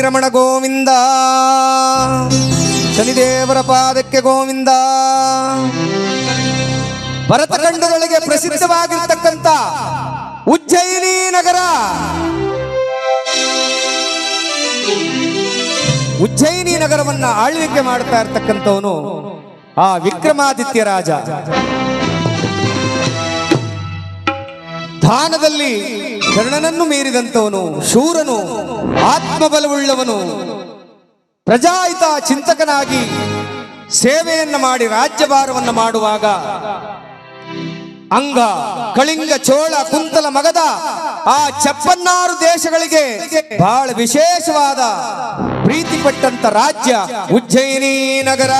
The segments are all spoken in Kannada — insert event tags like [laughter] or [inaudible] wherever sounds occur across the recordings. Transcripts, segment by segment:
ರಮಣ ಗೋವಿಂದ. ಶನಿದೇವರ ಪಾದಕ್ಕೆ ಗೋವಿಂದ. ಭರತಖಂಡದೊಳಗೆ ಪ್ರಸಿದ್ಧವಾಗಿರ್ತಕ್ಕಂಥ ಉಜ್ಜಯಿನಿ ನಗರ. ಉಜ್ಜಯಿನಿ ನಗರವನ್ನ ಆಳ್ವಿಕೆ ಮಾಡ್ತಾ ಇರ್ತಕ್ಕಂಥವನು ಆ ವಿಕ್ರಮಾದಿತ್ಯ ರಾಜ. ದಾನದಲ್ಲಿ ಕರ್ಣನನ್ನು ಮೀರಿದಂಥವನು, ಶೂರನು, ಆತ್ಮಬಲವುಳ್ಳವನು. ಪ್ರಜಾಹಿತ ಚಿಂತಕನಾಗಿ ಸೇವೆಯನ್ನು ಮಾಡಿ ರಾಜ್ಯಭಾರವನ್ನು ಮಾಡುವಾಗ ಅಂಗ, ಕಳಿಂಗ, ಚೋಳ, ಕುಂತಲ, ಮಗದ ಆ ಚಪ್ಪನ್ನಾರು ದೇಶಗಳಿಗೆ ಬಹಳ ವಿಶೇಷವಾದ ಪ್ರೀತಿ ಪಟ್ಟಂತ ರಾಜ್ಯ ಉಜ್ಜಯಿನಿ ನಗರ.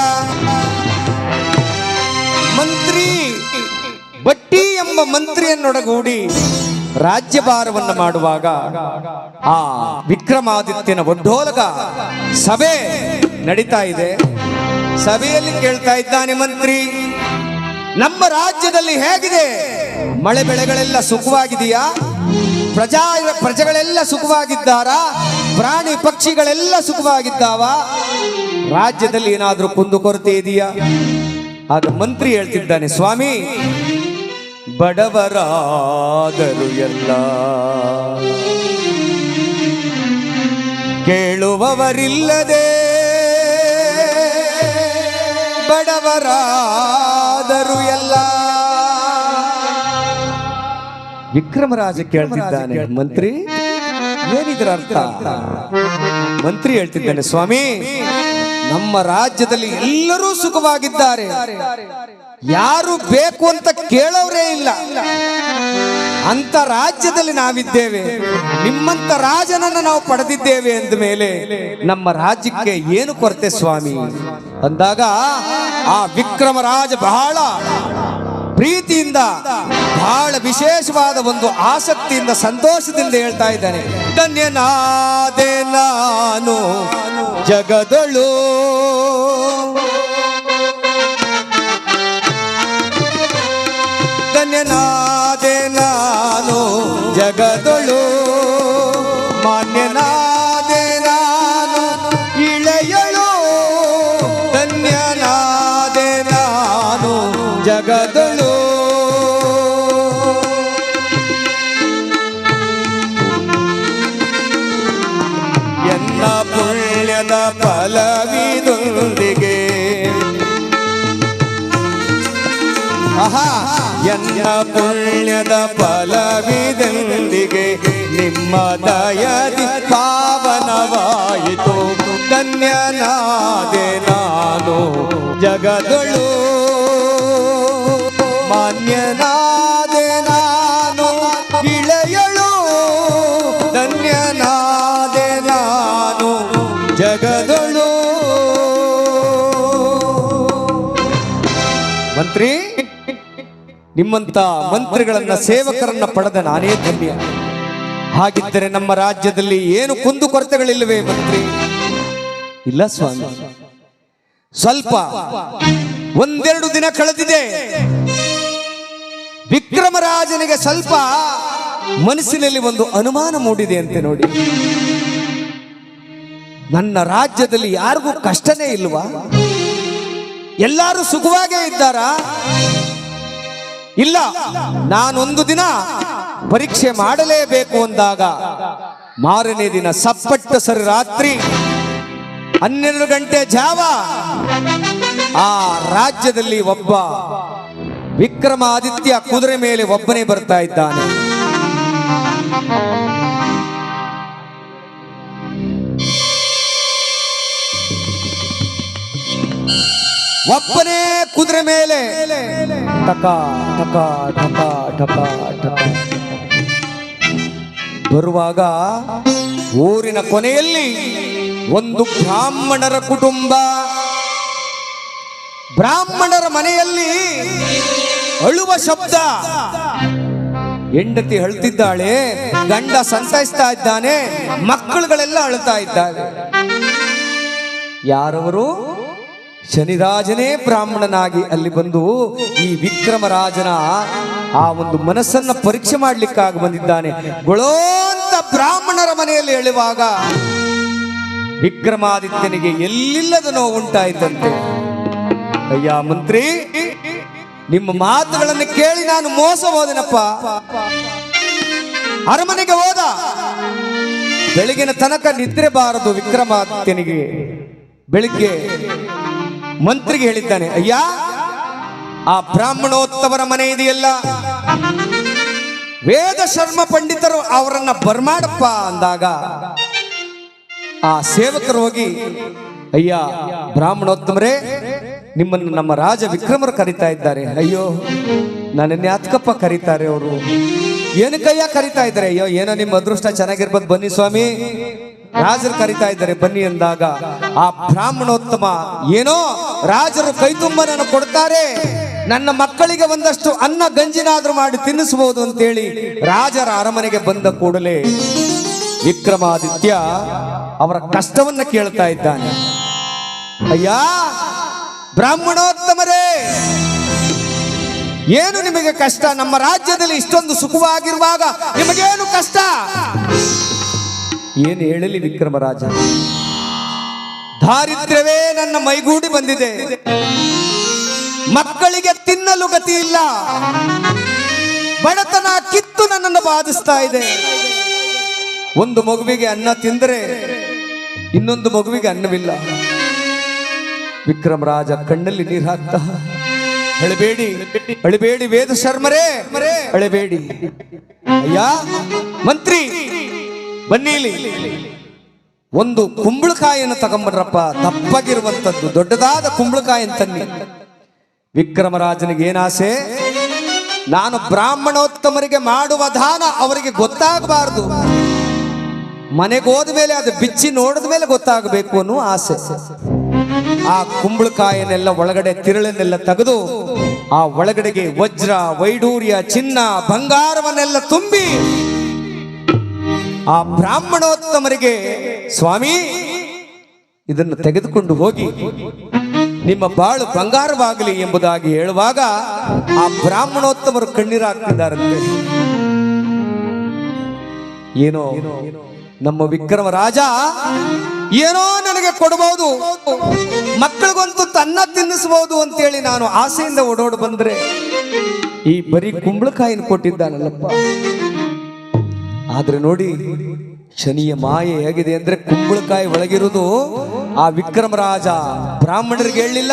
ಮಂತ್ರಿ ಬಟ್ಟಿ ಎಂಬ ಮಂತ್ರಿಯನ್ನೊಡಗೂಡಿ ರಾಜ್ಯಭಾರವನ್ನು ಮಾಡುವಾಗ ಆ ವಿಕ್ರಮಾದಿತ್ಯನ ಒಡ್ಡೋಲಗ ಸಭೆ ನಡೀತಾ ಇದೆ. ಸಭೆಯಲ್ಲಿ ಕೇಳ್ತಾ ಇದ್ದಾನೆ ಮಂತ್ರಿ, ನಮ್ಮ ರಾಜ್ಯದಲ್ಲಿ ಹೇಗಿದೆ? ಮಳೆ ಬೆಳೆಗಳೆಲ್ಲ ಸುಖವಾಗಿದೆಯಾ? ಪ್ರಜಾ ಪ್ರಜೆಗಳೆಲ್ಲ ಸುಖವಾಗಿದ್ದಾರಾ? ಪ್ರಾಣಿ ಪಕ್ಷಿಗಳೆಲ್ಲ ಸುಖವಾಗಿದ್ದಾವ? ರಾಜ್ಯದಲ್ಲಿ ಏನಾದರೂ ಕುಂದುಕೊರತೆ ಇದೆಯಾ? ಆಗ ಮಂತ್ರಿ ಹೇಳ್ತಿದ್ದಾನೆ, ಸ್ವಾಮಿ ಬಡವರಾದರು ಎಲ್ಲ. ಕೇಳುವವರಿಲ್ಲದೆ ಬಡವರಾದರು ಎಲ್ಲ. ವಿಕ್ರಮರಾಜ ಕೇಳ್ತಿದ್ದಾನೆ ಮಂತ್ರಿ? ಏನಿದ್ರ ಅರ್ಥ? ಮಂತ್ರಿ ಹೇಳ್ತಿದ್ದಾನೆ ಸ್ವಾಮಿ ನಮ್ಮ ರಾಜ್ಯದಲ್ಲಿ ಎಲ್ಲರೂ ಸುಖವಾಗಿದ್ದಾರೆ. ಯಾರು ಬೇಕು ಅಂತ ಕೇಳೋರೇ ಇಲ್ಲ. ಅಂತ ರಾಜ್ಯದಲ್ಲಿ ನಾವಿದ್ದೇವೆ. ನಿಮ್ಮಂತ ರಾಜನನ್ನು ನಾವು ಪಡೆದಿದ್ದೇವೆ ಅಂದ ಮೇಲೆ ನಮ್ಮ ರಾಜ್ಯಕ್ಕೆ ಏನು ಕೊರತೆ ಸ್ವಾಮಿ? ಅಂದಾಗ ಆ ವಿಕ್ರಮರಾಜ ಬಹಳ ಪ್ರೀತಿಯಿಂದ, ಬಹಳ ವಿಶೇಷವಾದ ಒಂದು ಆಸಕ್ತಿಯಿಂದ, ಸಂತೋಷದಿಂದ ಹೇಳ್ತಾ ಇದ್ದಾನೆ. ಧನ್ಯನಾದೆ ನಾನು ಜಗದಳು. ಪುಣ್ಯದ ಫಲವಿದೊಂದಿಗೆ ನಿಮ್ಮ ದಯದಿ ಪಾವನವಾಯಿತು. ಧನ್ಯನಾದೆ ನಾನು ಜಗದಳು ಮಾನ್ಯನಾದೆ ನಿಮ್ಮಂತ ಮಂತ್ರಿಗಳನ್ನ, ಸೇವಕರನ್ನ ಪಡೆದ ನಾನೇ ಧನ್ಯ. ಹಾಗಿದ್ದರೆ ನಮ್ಮ ರಾಜ್ಯದಲ್ಲಿ ಏನು ಕುಂದು ಕೊರತೆಗಳಿಲ್ಲವೇ ಮಂತ್ರಿ? ಇಲ್ಲ ಸ್ವಾಮಿ. ಸ್ವಲ್ಪ, ಒಂದೆರಡು ದಿನ ಕಳೆದಿದೆ. ವಿಕ್ರಮರಾಜನಿಗೆ ಸ್ವಲ್ಪ ಮನಸ್ಸಿನಲ್ಲಿ ಒಂದು ಅನುಮಾನ ಮೂಡಿದೆ ಅಂತೆ ನೋಡಿ. ನನ್ನ ರಾಜ್ಯದಲ್ಲಿ ಯಾರಿಗೂ ಕಷ್ಟನೇ ಇಲ್ವಾ? ಎಲ್ಲರೂ ಸುಖವಾಗೇ ಇದ್ದಾರಾ? ಇಲ್ಲ, ನಾನೊಂದು ದಿನ ಪರೀಕ್ಷೆ ಮಾಡಲೇಬೇಕು ಅಂದಾಗ ಮಾರನೇ ದಿನ ಸಪ್ಪಟ್ಟ ಸರಿ ರಾತ್ರಿ ಹನ್ನೆರಡು ಗಂಟೆ ಜಾವ ಆ ರಾಜ್ಯದಲ್ಲಿ ಒಬ್ಬ ವಿಕ್ರಮಾದಿತ್ಯ ಕುದುರೆ ಮೇಲೆ ಒಬ್ಬನೇ ಬರ್ತಾ ಇದ್ದಾನೆ. ಒಬ್ಬನೇ ಕುದುರೆ ಮೇಲೆ. ಟಕ ಟಕ ಟಕ ಟಕ ಟಕ. ಬರುವಾಗ ಊರಿನ ಕೊನೆಯಲ್ಲಿ ಒಂದು ಬ್ರಾಹ್ಮಣರ ಕುಟುಂಬ. ಬ್ರಾಹ್ಮಣರ ಮನೆಯಲ್ಲಿ ಅಳುವ ಶಬ್ದ. ಹೆಂಡತಿ ಅಳ್ತಿದ್ದಾಳೆ, ಗಂಡ ಸಂತೈಸ್ತಾ ಇದ್ದಾನೆ, ಮಕ್ಕಳುಗಳೆಲ್ಲ ಅಳ್ತಾ ಇದ್ದಾರೆ. ಯಾರವರು? ಶನಿರಾಜನೇ ಬ್ರಾಹ್ಮಣನಾಗಿ ಅಲ್ಲಿ ಬಂದು ಈ ವಿಕ್ರಮರಾಜನ ಆ ಒಂದು ಮನಸ್ಸನ್ನ ಪರೀಕ್ಷೆ ಮಾಡ್ಲಿಕ್ಕಾಗಿ ಬಂದಿದ್ದಾನೆ. ಗೊಳೋಂತ ಬ್ರಾಹ್ಮಣರ ಮನೆಯಲ್ಲಿ ಹೇಳುವಾಗ ವಿಕ್ರಮಾದಿತ್ಯನಿಗೆ ಎಲ್ಲಿಲ್ಲದ ನೋವು ಉಂಟಾಯಿತಂತೆ. ಅಯ್ಯ ಮಂತ್ರಿ, ನಿಮ್ಮ ಮಾತುಗಳನ್ನು ಕೇಳಿ ನಾನು ಮೋಸ ಹೋದೆನಪ್ಪ. ಅರಮನೆಗೆ ಹೋದ. ಬೆಳಗಿನ ತನಕ ನಿದ್ರೆ ಬಾರದು ವಿಕ್ರಮಾದಿತ್ಯನಿಗೆ. ಬೆಳಿಗ್ಗೆ ಮಂತ್ರಿಗೆ ಹೇಳಿದ್ದಾನೆ, ಅಯ್ಯ, ಆ ಬ್ರಾಹ್ಮಣೋತ್ತವರ ಮನೆ ಇದೆಯಲ್ಲ? ವೇದ ಶರ್ಮ ಪಂಡಿತರು ಅವರನ್ನ ಬರ್ಮಾಡಪ್ಪ ಅಂದಾಗ ಆ ಸೇವಕರು ಹೋಗಿ, ಅಯ್ಯ, ಬ್ರಾಹ್ಮಣೋತ್ತಮರೇ, ನಿಮ್ಮನ್ನು ನಮ್ಮ ರಾಜ ವಿಕ್ರಮರು ಕರೀತಾ ಇದ್ದಾರೆ. ಅಯ್ಯೋ ನನ್ನನ್ನು ಯಾತಕಪ್ಪ ಕರೀತಾರೆ ಅವರು. ಏನಕ್ಕಯ್ಯ ಕರಿತಾ ಇದ್ದಾರೆ? ಅಯ್ಯೋ, ಏನೋ ನಿಮ್ಮ ಅದೃಷ್ಟ ಚೆನ್ನಾಗಿರ್ಬೋದು. ಬನ್ನಿ ಸ್ವಾಮಿ. ರಾಜರು ಕರಿತಾ ಇದ್ದಾರೆ. ಬನ್ನಿ ಎಂದಾಗ ಆ ಬ್ರಾಹ್ಮಣೋತ್ತಮ ಏನೋ ರಾಜರು ಕೈ ತುಂಬ ನಾನು ಕೊಡ್ತಾರೆ. ನನ್ನ ಮಕ್ಕಳಿಗೆ ಒಂದಷ್ಟು ಅನ್ನ ಗಂಜಿನಾದ್ರೂ ಮಾಡಿ ತಿನ್ನಿಸಬಹುದು ಅಂತೇಳಿ ರಾಜರ ಅರಮನೆಗೆ ಬಂದ ಕೂಡಲೇ ವಿಕ್ರಮಾದಿತ್ಯ ಅವರ ಕಷ್ಟವನ್ನ ಕೇಳ್ತಾ ಇದ್ದಾನೆ. ಅಯ್ಯ, ಬ್ರಾಹ್ಮಣೋತ್ತಮರೇ! ಏನು ನಿಮಗೆ ಕಷ್ಟ? ನಮ್ಮ ರಾಜ್ಯದಲ್ಲಿ ಇಷ್ಟೊಂದು ಸುಖವಾಗಿರುವಾಗ ನಿಮಗೇನು ಕಷ್ಟ? ಏನು ಹೇಳಲಿ ವಿಕ್ರಮರಾಜ? ದಾರಿದ್ರ್ಯವೇ ನನ್ನ ಮೈಗೂಡಿ ಬಂದಿದೆ. ಮಕ್ಕಳಿಗೆ ತಿನ್ನಲು ಗತಿ ಇಲ್ಲ. ಬಡತನ ಕಿತ್ತು ನನ್ನನ್ನು ಬಾಧಿಸ್ತಾ ಇದೆ. ಒಂದು ಮಗುವಿಗೆ ಅನ್ನ ತಿಂದರೆ ಇನ್ನೊಂದು ಮಗುವಿಗೆ ಅನ್ನವಿಲ್ಲ. ವಿಕ್ರಮರಾಜ ಕಣ್ಣಲ್ಲಿ ನೀರು ಹಾಕ್ತಾ ಅಳಬೇಡಿ ಅಳಬೇಡಿ ವೇದ ಶರ್ಮರೇ, ಅಳಬೇಡಿ. ಅಯ್ಯ, ಮಂತ್ರಿ ಬನ್ನಿ ಇಲ್ಲಿ ಒಂದು ಕುಂಬಳಕಾಯಿಯನ್ನು ತಗೊಂಬರ್ರಪ್ಪ, ದಪ್ಪಗಿರುವಂಥದ್ದು, ದೊಡ್ಡದಾದ ಕುಂಬಳಕಾಯಿ ತನ್ನಿ. ವಿಕ್ರಮರಾಜನಿಗೆ ಏನಾಸೆ ನಾನು ಬ್ರಾಹ್ಮಣೋತ್ತಮರಿಗೆ ಮಾಡುವ ದಾನ ಅವರಿಗೆ ಗೊತ್ತಾಗಬಾರದು. ಮನೆಗೆ ಹೋದ ಮೇಲೆ ಅದು ಬಿಚ್ಚಿ ನೋಡಿದ ಮೇಲೆ ಗೊತ್ತಾಗಬೇಕು ಅನ್ನೋ ಆಸೆ. ಆ ಕುಂಬಳಕಾಯನ್ನೆಲ್ಲ ಒಳಗಡೆ ತಿರುಳನ್ನೆಲ್ಲ ತೆಗೆದು ಆ ಒಳಗಡೆಗೆ ವಜ್ರ, ವೈಡೂರ್ಯ, ಚಿನ್ನ, ಬಂಗಾರವನ್ನೆಲ್ಲ ತುಂಬಿ ಆ ಬ್ರಾಹ್ಮಣೋತ್ತಮರಿಗೆ, ಸ್ವಾಮಿ, ಇದನ್ನು ತೆಗೆದುಕೊಂಡು ಹೋಗಿ ನಿಮ್ಮ ಬಾಳು ಬಂಗಾರವಾಗಲಿ ಎಂಬುದಾಗಿ ಹೇಳುವಾಗ ಆ ಬ್ರಾಹ್ಮಣೋತ್ತಮರು ಕಣ್ಣೀರಾಗ್ತಿದ್ದಾರಂತೆ. ಏನೋ, ನಮ್ಮ ವಿಕ್ರಮ ರಾಜ ಏನೋ ನನಗೆ ಕೊಡಬಹುದು ಮಕ್ಕಳಿಗಂತೂ ತನ್ನ ತಿನ್ನಿಸಬಹುದು ಅಂತೇಳಿ ನಾನು ಆಸೆಯಿಂದ ಓಡೋಡ್ ಬಂದ್ರೆ ಈ ಬರೀ ಕುಂಬಳಕಾಯಿನ ಕೊಟ್ಟಿದ್ದಾನಲ್ಲಪ್ಪ. ಆದ್ರೆ ನೋಡಿ, ಶನಿಯ ಮಾಯೆ ಹೇಗಿದೆ ಅಂದ್ರೆ ಕುಂಬಳಕಾಯಿ ಒಳಗಿರುವುದು ಆ ವಿಕ್ರಮರಾಜ ಬ್ರಾಹ್ಮಣರಿಗೆ ಹೇಳಲಿಲ್ಲ.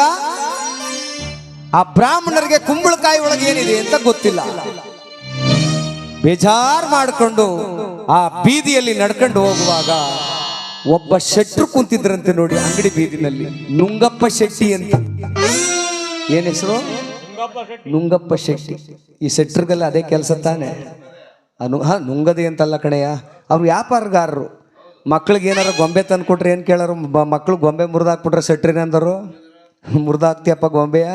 ಆ ಬ್ರಾಹ್ಮಣರಿಗೆ ಕುಂಬಳಕಾಯಿ ಒಳಗೆ ಏನಿದೆ ಅಂತ ಗೊತ್ತಿಲ್ಲ. ಬೇಜಾರ್ ಮಾಡಿಕೊಂಡು ಆ ಬೀದಿಯಲ್ಲಿ ನಡ್ಕೊಂಡು ಹೋಗುವಾಗ ಒಬ್ಬ ಶೆಟ್ರು ಕುಂತಿದ್ರಂತೆ ನೋಡಿ ಅಂಗಡಿ ಬೀದಿನಲ್ಲಿ. ನುಂಗಪ್ಪ ಶೆಟ್ಟಿ ಅಂತ. ಏನ್ ಹೆಸರು? ನುಂಗಪ್ಪ ಶೆಟ್ಟಿ. ಈ ಶೆಟ್ರಿಗೆಲ್ಲ ಅದೇ ಕೆಲಸ ತಾನೆ. ಅನು ಹಾ ನುಂಗದೆ ಅಂತಲ್ಲ ಕಣೆಯ ಅವ್ರು ವ್ಯಾಪಾರಗಾರರು. ಮಕ್ಳಿಗೆ ಏನಾರ ಗೊಂಬೆ ತಂದು ಕೊಟ್ರೆ ಏನು ಕೇಳಾರು? ಮಕ್ಳು ಗೊಂಬೆ ಮುರಿದಾಕ್ಬಿಟ್ರೆ ಸೆಟ್ರಿನಂದರು ಮುರಿದಾಕ್ತಿಯಪ್ಪ ಗೊಂಬೆಯ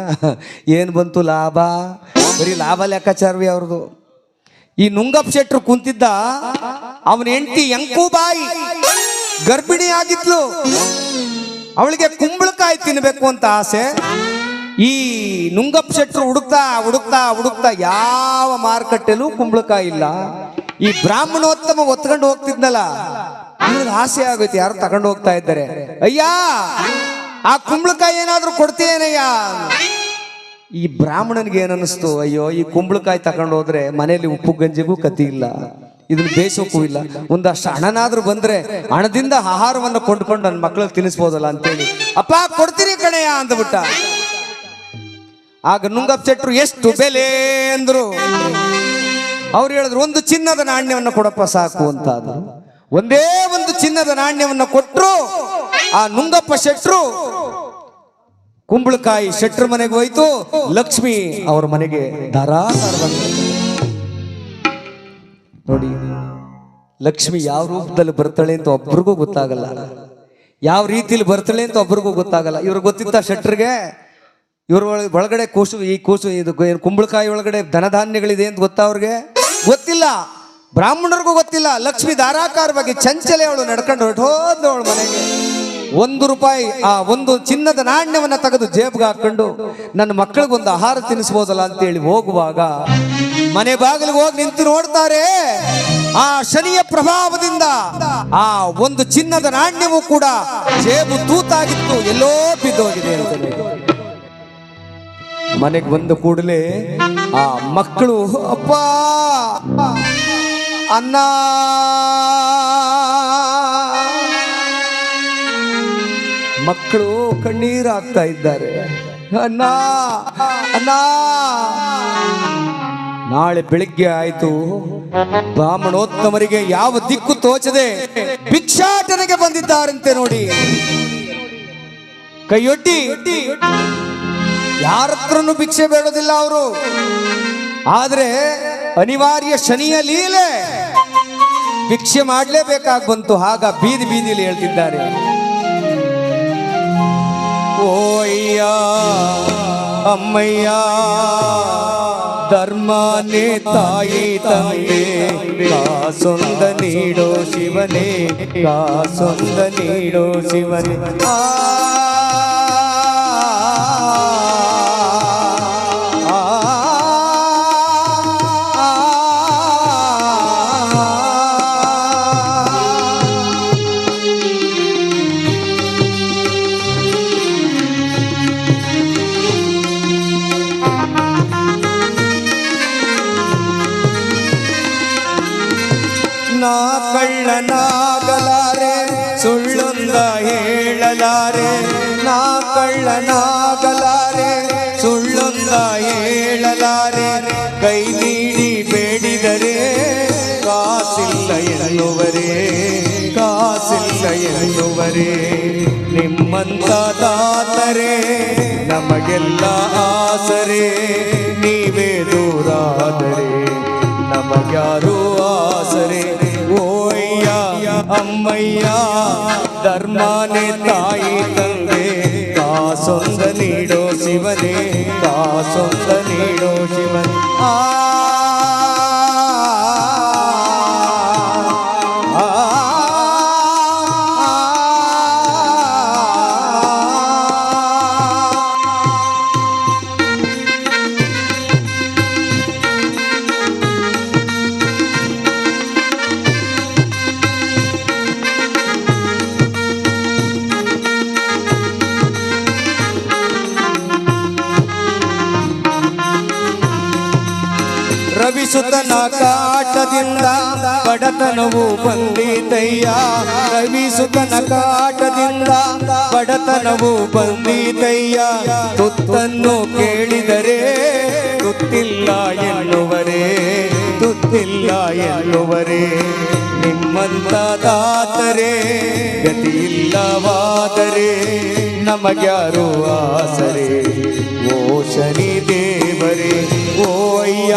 ಏನು ಬಂತು ಲಾಭ? ಬರೀ ಲಾಭ ಲೆಕ್ಕಾಚಾರವಿ ಅವ್ರದ್ದು ಈ ನುಂಗಪ್ಪ ಶೆಟ್ರು ಕುಂತಿದ್ದ ಅವನ ಹೆಂಡತಿ ಬಾಯಿ ಗರ್ಭಿಣಿ ಆಗಿದ್ಲು ಅವಳಿಗೆ ಕುಂಬಳಕಾಯಿ ತಿನ್ನಬೇಕು ಅಂತ ಆಸೆ. ಈ ನುಂಗಪ್ಪ ಶೆಟ್ರು ಹುಡುಕ್ತಾ ಹುಡುಕ್ತಾ ಹುಡುಕ್ತಾ ಯಾವ ಮಾರುಕಟ್ಟೆಲೂ ಕುಂಬಳಕಾಯಿ ಇಲ್ಲ. ಈ ಬ್ರಾಹ್ಮಣೋತ್ತಮ ಒತ್ಕೊಂಡು ಹೋಗ್ತಿದ್ನಲ್ಲ ಇವ್ರಿಗೆ ಆಸೆ ಆಗೈತೆ ಯಾರು ತಗೊಂಡು ಹೋಗ್ತಾ ಇದ್ದಾರೆ. ಅಯ್ಯ, ಆ ಕುಂಬಳಕಾಯಿ ಏನಾದ್ರೂ ಕೊಡ್ತೇನಯ್ಯ ಈ ಬ್ರಾಹ್ಮಣನ್ಗೆ ಏನನ್ನಿಸ್ತು? ಅಯ್ಯೋ, ಈ ಕುಂಬಳಕಾಯಿ ತಗೊಂಡು ಹೋದ್ರೆ ಮನೆಯಲ್ಲಿ ಉಪ್ಪು ಗಂಜಿಗೂ ಕತಿ ಇಲ್ಲ. ಇದನ್ನ ಬೇಯಿಸೋಕ್ಕೂ ಇಲ್ಲ. ಒಂದಷ್ಟು ಹಣನಾದ್ರೂ ಬಂದ್ರೆ ಹಣದಿಂದ ಆಹಾರವನ್ನು ಕೊಂಡ್ಕೊಂಡು ನನ್ನ ಮಕ್ಕಳಿಗೆ ತಿನ್ನಿಸ್ಬೋದಲ್ಲ ಅಂತೇಳಿ. ಅಪ್ಪ ಕೊಡ್ತೀರಿ ಕಣೆಯ ಅಂದ್ಬಿಟ್ಟ. ಆಗ ನುಂಗಪ್ಪ ಶೆಟ್ರು, ಎಷ್ಟು ಬೆಲೆ? ಅಂದ್ರು. ಅವ್ರು ಹೇಳಿದ್ರು, ಒಂದು ಚಿನ್ನದ ನಾಣ್ಯವನ್ನು ಕೊಡಪ್ಪ, ಸಾಕು ಅಂತ ಒಂದೇ ಒಂದು ಚಿನ್ನದ ನಾಣ್ಯವನ್ನು ಕೊಟ್ಟರು ಆ ನುಂಗಪ್ಪ ಶೆಟ್ರು ಕುಂಬಳಕಾಯಿ ಶೆಟ್ರ ಮನೆಗೆ ಹೋಯ್ತು. ಲಕ್ಷ್ಮಿ ಅವ್ರ ಮನೆಗೆ ಬಂದ್ರು. ನೋಡಿ, ಲಕ್ಷ್ಮಿ ಯಾವ ರೂಪದಲ್ಲಿ ಬರ್ತಾಳೆ ಅಂತ ಒಬ್ರಿಗೂ ಗೊತ್ತಾಗಲ್ಲ. ಯಾವ ರೀತಿಲಿ ಬರ್ತಾಳೆ ಅಂತ ಒಬ್ರಿಗೂ ಗೊತ್ತಾಗಲ್ಲ. ಇವ್ರಿಗೆ ಗೊತ್ತಿತ್ತ ಶೆಟ್ರಿಗೆ ಇವ್ರ ಒಳಗೆ ಒಳಗಡೆ ಕೂಸು, ಈ ಕೂಸು, ಇದು ಕುಂಬಳಕಾಯಿ ಒಳಗಡೆ ಧನಧಾನ್ಯಗಳಿದೆ ಅಂತ ಗೊತ್ತಾ ಅವ್ರಿಗೆ? ಗೊತ್ತಿಲ್ಲ. ಬ್ರಾಹ್ಮಣರಿಗೂ ಗೊತ್ತಿಲ್ಲ. ಲಕ್ಷ್ಮಿ ಧಾರಾಕಾರವಾಗಿ ಚಂಚಲೆ ಅವಳು ನಡ್ಕೊಂಡು ಹೊರಟು ಹೋದ ಅವಳು ಮನೆಗೆ. ಒಂದು ರೂಪಾಯಿ, ಆ ಒಂದು ಚಿನ್ನದ ನಾಣ್ಯವನ್ನ ತೆಗೆದು ಜೇಬ್ಗೆ ಹಾಕೊಂಡು ನನ್ನ ಮಕ್ಕಳಿಗೊಂದು ಆಹಾರ ತಿನ್ನಿಸ್ಬೋದಲ್ಲ ಅಂತೇಳಿ ಹೋಗುವಾಗ ಮನೆ ಬಾಗಿಲಿಗೆ ಹೋಗಿ ನಿಂತು ನೋಡ್ತಾರೆ. ಆ ಶನಿಯ ಪ್ರಭಾವದಿಂದ ಆ ಒಂದು ಚಿನ್ನದ ನಾಣ್ಯವೂ ಕೂಡ ಜೇಬು ತೂತಾಗಿತ್ತು. ಎಲ್ಲೋ ಬಿದ್ದೋಗಿದೆ ಮನೆಗೆ ಬಂದ ಕೂಡಲೇ ಆ ಮಕ್ಕಳು, ಅಪ್ಪ ಅನ್ನ ಮಕ್ಕಳು ಕಣ್ಣೀರಾಗ್ತಾ ಇದ್ದಾರೆ. ಅನ್ನ ಅನ್ನ ನಾಳೆ ಬೆಳಿಗ್ಗೆ ಆಯಿತು. ಬ್ರಾಹ್ಮಣೋತ್ತಮರಿಗೆ ಯಾವ ದಿಕ್ಕು ತೋಚದೆ ಭಿಕ್ಷಾಟನೆಗೆ ಬಂದಿದ್ದಾರಂತೆ ನೋಡಿ. ಕೈಯೊಡ್ಡಿ. ಯಾರತ್ರನು ಭಿಕ್ಷೆ ಬೇಡೋದಿಲ್ಲ ಅವರು. ಆದ್ರೆ ಅನಿವಾರ್ಯ ಶನಿಯ ಲೀಲೆ. ಭಿಕ್ಷೆ ಮಾಡಲೇಬೇಕಾಗಿ ಬಂತು ಆಗ ಬೀದಿ ಬೀದಿಲಿ ಹೇಳ್ತಿದ್ದಾರೆ. ಓಯ್ಯ, ಅಮ್ಮಯ್ಯ. ಧರ್ಮನೇ ತಾಯಿ ತಂದೆ ಕಾಸೊಂದ ನೀಡೋ ಶಿವನೇ ಕಾಸೊಂದ ನೀಡೋ ಶಿವನೇ ಆ ಹೇಳಲಾರೆ ನಾ ಕಳ್ಳನಾಗಲಾರೆ ಸುಳ್ಳೊಂದ ಹೇಳಲಾರೆ, ಕೈ ನೀಡಿ ಬೇಡಿದರೆ ಕಾಸಿಲ್ಲ ಎನ್ನುವರೇ ಕಾಸಿಲ್ಲ ಎನ್ನುವರೇ. ನಿಮ್ಮಂತ ದಾತರೆ, ನಮಗೆಲ್ಲ ಆಸರೆ, ನೀವೇ ದೂರಾದರೆ ನಮಗ್ಯಾರು ಆಸರೆ. ಓಯ್ಯ, ಅಮ್ಮಯ್ಯ ಧರ್ಮನೇ ತಾಯಿ ರವಿಸುತನ ಕಾಟದಿಂದ ಬಡತನವು ಬಂದಿತಯ್ಯ. ರವಿಸುತನ ಕಾಟದಿಂದ ಬಡತನವು ಬಂದಿತಯ್ಯ. ತುತ್ತನ್ನು ಕೇಳಿದರೆ ತುತ್ತಿಲ್ಲ ಎನ್ನುವರೇ ತುತ್ತಿಲ್ಲ ಎನ್ನುವರೇ. ನಿಮ್ಮಂತ ದಾತರೆ, ಗತಿಯಿಲ್ಲವಾದರೆ ನಮಗ್ಯಾರು ಆಸರೆ ಓ ಶನಿ ದೇವರೇ ಓ ಅಯ್ಯ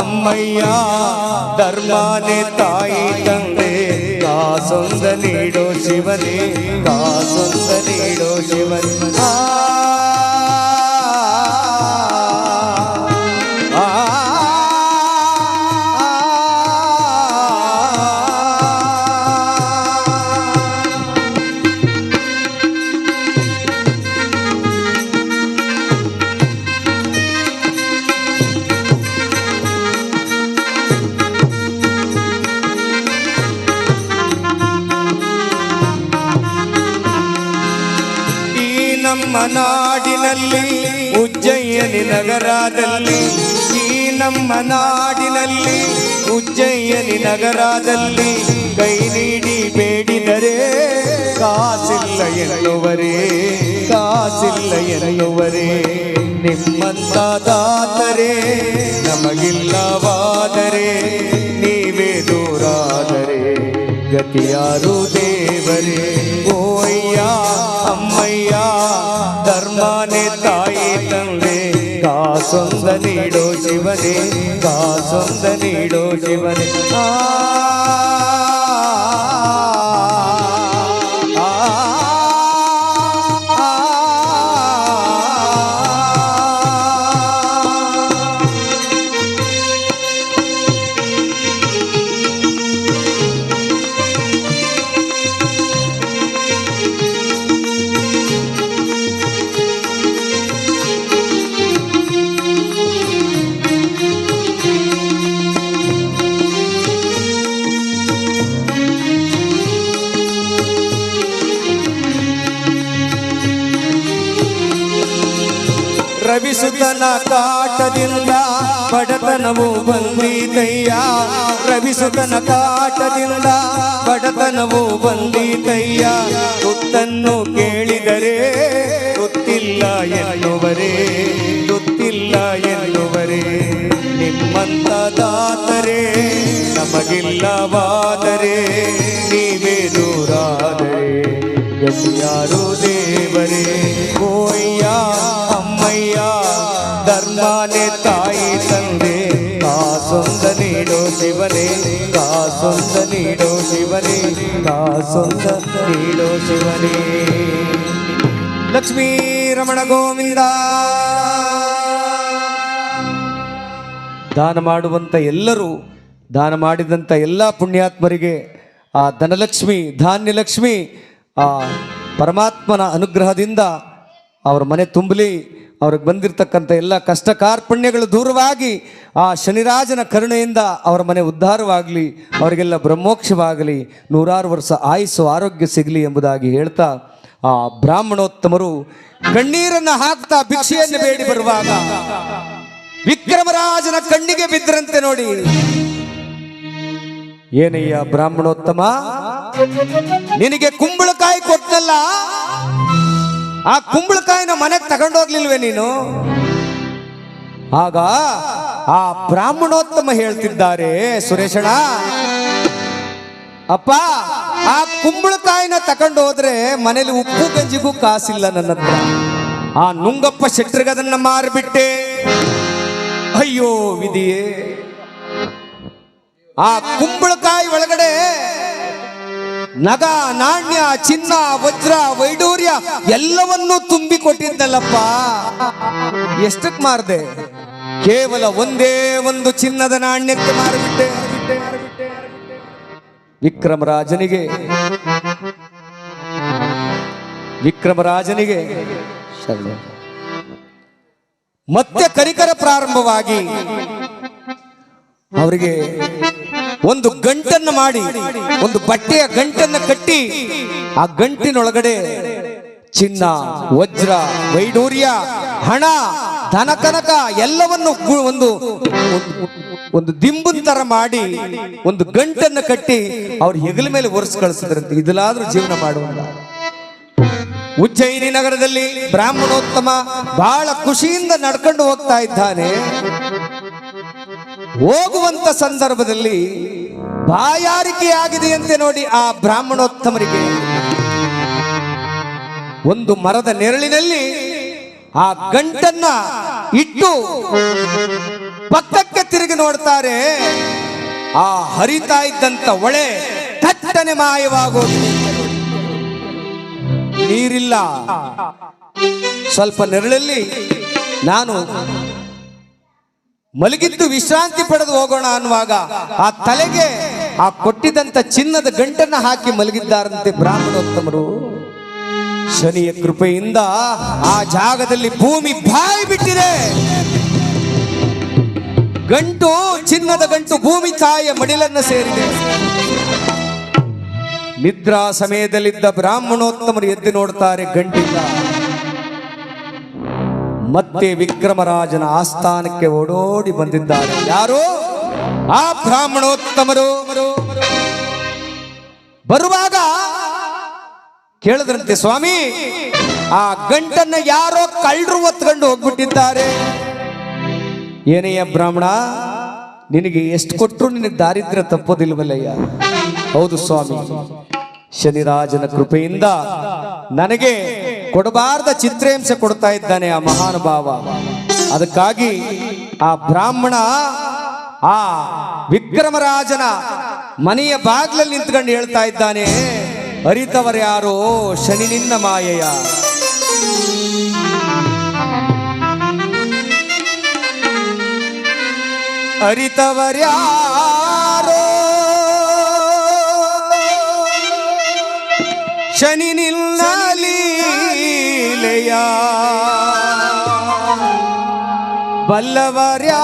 ಅಮ್ಮಯ್ಯ ಧರ್ಮನೇ ತಾಯಿ ತಂದೆ ಕಾಸೊಂದ ನೀಡೋ ಶಿವನೇ ಕಾಸೊಂದ ನೀಡೋ ಶಿವನೇ ನಾಡಿನಲ್ಲಿ ಉಜ್ಜಯಿನಿ ನಗರದಲ್ಲಿ, ಈ ನಮ್ಮ ನಾಡಿನಲ್ಲಿ ಉಜ್ಜಯ್ಯನಿ ನಗರದಲ್ಲಿ ಕೈ ನೀಡಿ ಬೇಡಿದರೆ ಕಾಸಿಲ್ಲ ಎನ್ನುವರೇ ಕಾಸಿಲ್ಲ ಎನ್ನುವರೇ. ನಿಮ್ಮಂತ ದಾತರೆ, ನಮಗಿಲ್ಲವಾದರೆ ನೀವೇ ದೂರಾದರೆ, ಗತಿಯಾರು ದೇವರೇ ಓಯ್ಯ ಅಮ್ಮಯ್ಯ ಧರ್ಮನೇ ತಾಯಿ ತಂದೆ ಕಾಸೊಂದ ನೀಡೋ ಶಿವನೇ ಕಾಸೊಂದ ನೀಡೋ ಶಿವನೇ ಆ ಆ, ರವಿಸುತನ ಕಾಟದಿಂದ ಬಡತನವು ಬಂದಿತಯ್ಯ. ರವಿಸುತನ ಕಾಟದಿಂದ ಬಡತನವು ಬಂದಿತಯ್ಯ. ತುತ್ತನ್ನು ಕೇಳಿದರೆ ಗೊತ್ತಿಲ್ಲ ಎನ್ನುವರೇ ಗೊತ್ತಿಲ್ಲ ಎನ್ನುವರೇ. ನಿಮ್ಮಂತ ದಾತರೆ ನಮಗಿಲ್ಲವಾದರೆ ನೀವೇ ದೂರಾದರೆ ಯಾರು ದೇವರೇ ಓಯ್ಯ ಅಮ್ಮಯ್ಯ ಧರ್ಮನೆ ತಾಯಿ ತಂದೆ. ಕಾಸೊಂದ ನೀಡೋ ಶಿವನೇ ಕಾಸೊಂದ ನೀಡೋ ಶಿವನೇ ಕಾಸೊಂದ ನೀಡೋ ಶಿವನೇ. ಲಕ್ಷ್ಮೀ ರಮಣ ಗೋವಿಂದ. ದಾನ ಮಾಡುವಂಥ ಎಲ್ಲರೂ, ದಾನ ಮಾಡಿದಂಥ ಎಲ್ಲ ಪುಣ್ಯಾತ್ಮರಿಗೆ ಆ ಧನಲಕ್ಷ್ಮಿ, ಧಾನ್ಯಲಕ್ಷ್ಮಿ, ಆ ಪರಮಾತ್ಮನ ಅನುಗ್ರಹದಿಂದ ಅವರ ಮನೆ ತುಂಬಲಿ ಅವ್ರಿಗೆ ಬಂದಿರತಕ್ಕಂಥ ಎಲ್ಲ ಕಷ್ಟ ಕಾರ್ಪಣ್ಯಗಳು ದೂರವಾಗಿ ಆ ಶನಿರಾಜನ ಕರುಣೆಯಿಂದ ಅವರ ಮನೆ ಉದ್ಧಾರವಾಗಲಿ, ಅವರಿಗೆಲ್ಲ ಬ್ರಹ್ಮೋಕ್ಷವಾಗಲಿ, ನೂರಾರು ವರ್ಷ ಆಯಸ್ಸು ಆರೋಗ್ಯ ಸಿಗಲಿ ಎಂಬುದಾಗಿ ಹೇಳ್ತಾ ಆ ಬ್ರಾಹ್ಮಣೋತ್ತಮರು ಕಣ್ಣೀರನ್ನು ಹಾಕ್ತಾ ಭಿಕ್ಷೆಯನ್ನು ಬೇಡಿ ಬರುವಾಗ ವಿಕ್ರಮರಾಜನ ಕಣ್ಣಿಗೆ ಬಿದ್ದರಂತೆ ನೋಡಿ. ಏನಯ್ಯ ಬ್ರಾಹ್ಮಣೋತ್ತಮ? ನಿನಗೆ ಕುಂಬಳಕಾಯಿ ಕೊಟ್ಟಲ್ಲ? ಆ ಕುಂಬಳಕಾಯಿನ ಮನೆಗೆ ತಗೊಂಡೋಗ್ಲಿಲ್ವೇ ನೀನು? ಆಗ ಆ ಬ್ರಾಹ್ಮಣೋತ್ತಮ ಹೇಳ್ತಿದ್ದಾರೆ ಸುರೇಶಣ ಅಪ್ಪ, ಆ ಕುಂಬಳಕಾಯಿನ ತಕೊಂಡು ಹೋದ್ರೆ ಮನೇಲಿ ಉಪ್ಪು ಗಂಜಿಗೂ ಕಾಸಿಲ್ಲ ನನ್ನ ಆ ನುಂಗಪ್ಪ ಶೆಟ್ರಿಗದನ್ನ ಮಾರಿಬಿಟ್ಟೆ. ಅಯ್ಯೋ ವಿಧಿಯೇ. ಆ ಕುಂಬಳಕಾಯಿ ಒಳಗಡೆ ನಗ ನಾಣ್ಯ ಚಿನ್ನ ವಜ್ರ ವೈಡೂರ್ಯ ಎಲ್ಲವನ್ನೂ ತುಂಬಿ ಕೊಟ್ಟಿದ್ದಲ್ಲಪ್ಪ ಎಷ್ಟಕ್ ಮಾರ್ದೆ? ಕೇವಲ ಒಂದೇ ಒಂದು ಚಿನ್ನದ ನಾಣ್ಯಕ್ಕೆ ಮಾರಿಬಿಟ್ಟೆ. ವಿಕ್ರಮರಾಜನಿಗೆ ವಿಕ್ರಮರಾಜನಿಗೆ ಶರಣ. ಮತ್ತೆ ಕರಿಕರ ಪ್ರಾರಂಭವಾಗಿ ಅವರಿಗೆ ಒಂದು ಗಂಟನ್ನು ಮಾಡಿ, ಒಂದು ಬಟ್ಟೆಯ ಗಂಟನ್ನು ಕಟ್ಟಿ, ಆ ಗಂಟಿನೊಳಗಡೆ ಚಿನ್ನ, ವಜ್ರ, ವೈಡೂರ್ಯ, ಹಣ, ಧನ ಕನಕ ಎಲ್ಲವನ್ನು ಒಂದು ಒಂದು ದಿಂಬನ್ ತರ ಮಾಡಿ, ಒಂದು ಗಂಟನ್ನು ಕಟ್ಟಿ ಅವ್ರ ಹೆಗಲ ಮೇಲೆ ಒರೆಸ್ ಕಳಿಸಿದ್ರಂತೆ. ಇದಲಾದ್ರೂ ಜೀವನ ಮಾಡುವಂತ. ಉಜ್ಜಯಿನಿ ನಗರದಲ್ಲಿ ಬ್ರಾಹ್ಮಣೋತ್ತಮ ಬಹಳ ಖುಷಿಯಿಂದ ನಡ್ಕೊಂಡು ಹೋಗ್ತಾ ಇದ್ದಾನೆ. ಹೋಗುವಂತ ಸಂದರ್ಭದಲ್ಲಿ ಬಾಯಾರಿಕೆ ಆಗಿದೆಯಂತೆ ನೋಡಿ ಆ ಬ್ರಾಹ್ಮಣೋತ್ತಮರಿಗೆ ಒಂದು ಮರದ ನೆರಳಿನಲ್ಲಿ ಆ ಗಂಟನ್ನ ಇಟ್ಟು ಪಕ್ಕಕ್ಕೆ ತಿರುಗಿ ನೋಡ್ತಾರೆ. ಆ ಹರಿತಾ ಇದ್ದಂತ ಒಳೆ ತಟ್ಟನೆ ಮಾಯವಾಗೋದು ನೀರಿಲ್ಲ. ಸ್ವಲ್ಪ ನೆರಳಲ್ಲಿ ನಾನು ಮಲಗಿದ್ದು ವಿಶ್ರಾಂತಿ ಪಡೆದು ಹೋಗೋಣ ಅನ್ನುವಾಗ ಆ ತಲೆಗೆ ಆ ಕೊಟ್ಟಿದಂತ ಚಿನ್ನದ ಗಂಟನ್ನ ಹಾಕಿ ಮಲಗಿದ್ದಾರಂತೆ ಬ್ರಾಹ್ಮಣೋತ್ತಮರು. ಶನಿಯ ಕೃಪೆಯಿಂದ ಆ ಜಾಗದಲ್ಲಿ ಭೂಮಿ ಬಾಯಿ ಬಿಟ್ಟಿದೆ. ಗಂಟು, ಚಿನ್ನದ ಗಂಟು ಭೂಮಿ ತಾಯಿಯ ಮಡಿಲನ್ನ ಸೇರಿದೆ. ನಿದ್ರಾ ಸಮಯದಲ್ಲಿದ್ದ ಬ್ರಾಹ್ಮಣೋತ್ತಮರು ಎದ್ದು ನೋಡ್ತಾರೆ ಗಂಟಿಲ್ಲ ಮತ್ತೆ ವಿಕ್ರಮರಾಜನ ಆಸ್ಥಾನಕ್ಕೆ ಓಡೋಡಿ ಬಂದಿದ್ದಾರೆ. ಯಾರು? ಆ ಬ್ರಾಹ್ಮಣೋತ್ತಮರು. ಬರುವಾಗ ಕೇಳಿದ್ರಂತೆ, ಸ್ವಾಮಿ, ಆ ಗಂಟನ್ನ ಯಾರೋ ಕಳ್ಳರು ಒತ್ಕೊಂಡು ಹೋಗ್ಬಿಟ್ಟಿದ್ದಾರೆ. ಏನೆಯ ಬ್ರಾಹ್ಮಣ, ನಿನಗೆ ಎಷ್ಟು ಕೊಟ್ಟರು ನಿನಗೆ ದಾರಿದ್ರ್ಯ ತಪ್ಪೋದಿಲ್ವಲ್ಲಯ್ಯ? ಹೌದು ಸ್ವಾಮಿ, ಶನಿರಾಜನ ಕೃಪೆಯಿಂದ ನನಗೆ ಕೊಡಬಾರ್ದ ಚಿತ್ರಹಿಂಸೆ ಕೊಡ್ತಾ ಇದ್ದಾನೆ ಆ ಮಹಾನುಭಾವ ಅದಕ್ಕಾಗಿ ಆ ಬ್ರಾಹ್ಮಣ, ಆ ವಿಕ್ರಮರಾಜನ ಮನೆಯ ಬಾಗ್ಲಲ್ಲಿ ನಿಂತ್ಕೊಂಡು ಹೇಳ್ತಾ ಇದ್ದಾನೆ ಅರಿತವರ್ಯಾರೋ ಶನಿ ನಿನ್ನ ಮಾಯೆಯ? ಅರಿತವರ್ಯಾರೋ ಶನಿ ಬಲ್ಲವರ್ಯಾರಿಹರೋ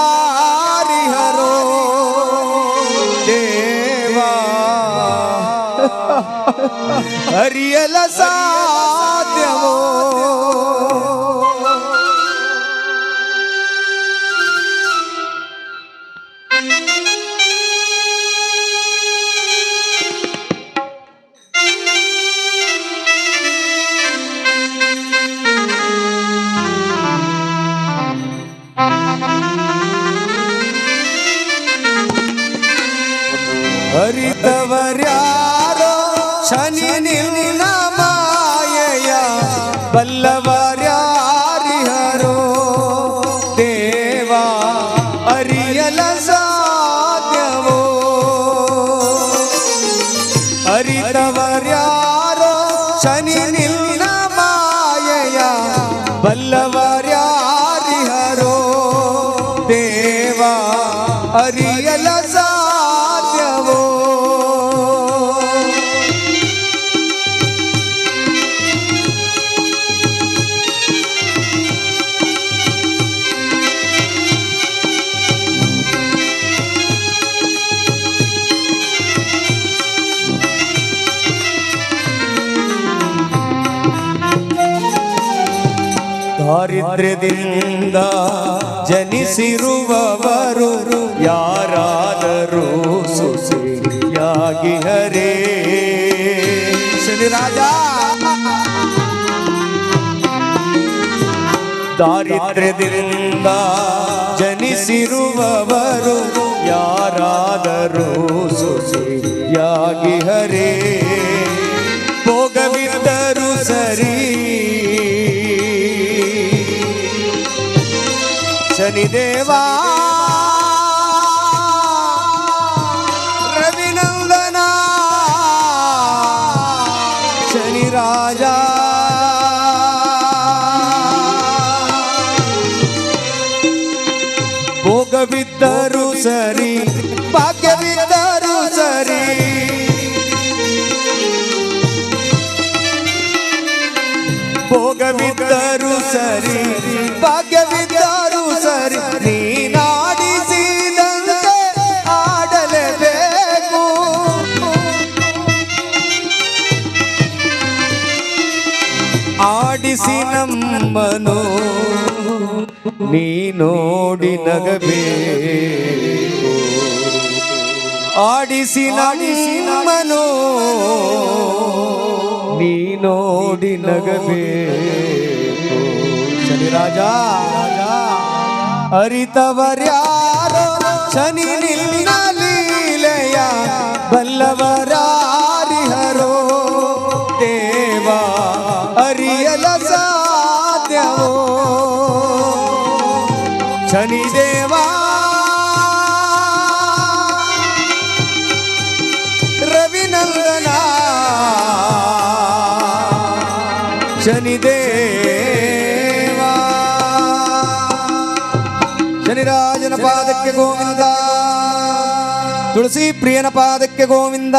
ದೇವಾ. [laughs] ಹರಿಯಲ ಸಾಧ್ಯವೋ ಅರಿಯಲ ಸಾಧ್ಯವೋ? ದಾರಿದ್ರ್ಯದಿಂದ ಜನಿಸಿರುವವರು ಯಾರಾದರೂ ಸುಸಿಯಾಗಿ ಹರೇ ಶನಿರಾಜ ದಾರಿದ್ರ್ಯದಿಂದ ಜನಿಸಿರುವವರು ಯಾರಾದರೂ ಸುಸಿಯಾಗಿ ಹರೇ ಭೋಗವಿದ್ದರು ಸರಿ ಶನಿದೇವಾ ಭೋಗವಿದ್ದರು ಸರಿ ಭಾಗ್ಯವಿದ್ದರು ಸರಿ ಭೋಗವಿದ್ದರು ಸರಿ ಭಾಗ್ಯವಿದ್ದರು ಸರಿ ನೀನಾಡಿಸಿದಂತೆ ಆಡಲೇಬೇಕು ಆಡಿಸಿ ನಮ್ಮನು ನೀ ನೋಡಿ ನಗಬೇಕು. ಆಡಿಸಿ ನಾಡಿಸಿ ನಮ್ಮನು ನೀ ನೋಡಿ ನಗಬೇಕು. ಶನಿ ರಾಜ. ಅರಿತವರ್ಯಾರೋ ಶನಿ ನಿನ್ನ ಲೀಲೆಯ ಬಲ್ಲವರಾರಿಹರೋ ದೇವ ಅರಿಯಲ ಸಾಧ್ಯವೋ. ಶನಿ ದೇವಾ. ರವಿನಂದನ. ಶನಿದೇವಾ ಶನಿರಾಜನ ಪಾದಕ್ಕೆ ಗೋವಿಂದ. ತುಳಸಿ ಪ್ರಿಯನ ಪಾದಕ್ಕೆ ಗೋವಿಂದ.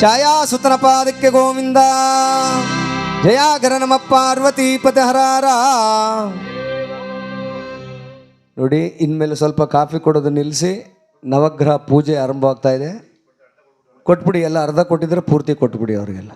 ಛಾಯಾಸುತನ ಪಾದಕ್ಕೆ ಗೋವಿಂದ. ಜಯಾಗರ ನಮ ಪಾರ್ವತಿ ಪದಹರಾರ ನೋಡಿ, ಇನ್ಮೇಲೆ ಸ್ವಲ್ಪ ಕಾಫಿ ಕೊಡೋದು ನಿಲ್ಲಿಸಿ ನವಗ್ರಹ ಪೂಜೆ ಆರಂಭ ಇದೆ. ಕೊಟ್ಬಿಡಿ, ಎಲ್ಲ ಅರ್ಧ ಕೊಟ್ಟಿದ್ರೆ ಪೂರ್ತಿ ಕೊಟ್ಬಿಡಿ ಅವರಿಗೆಲ್ಲ.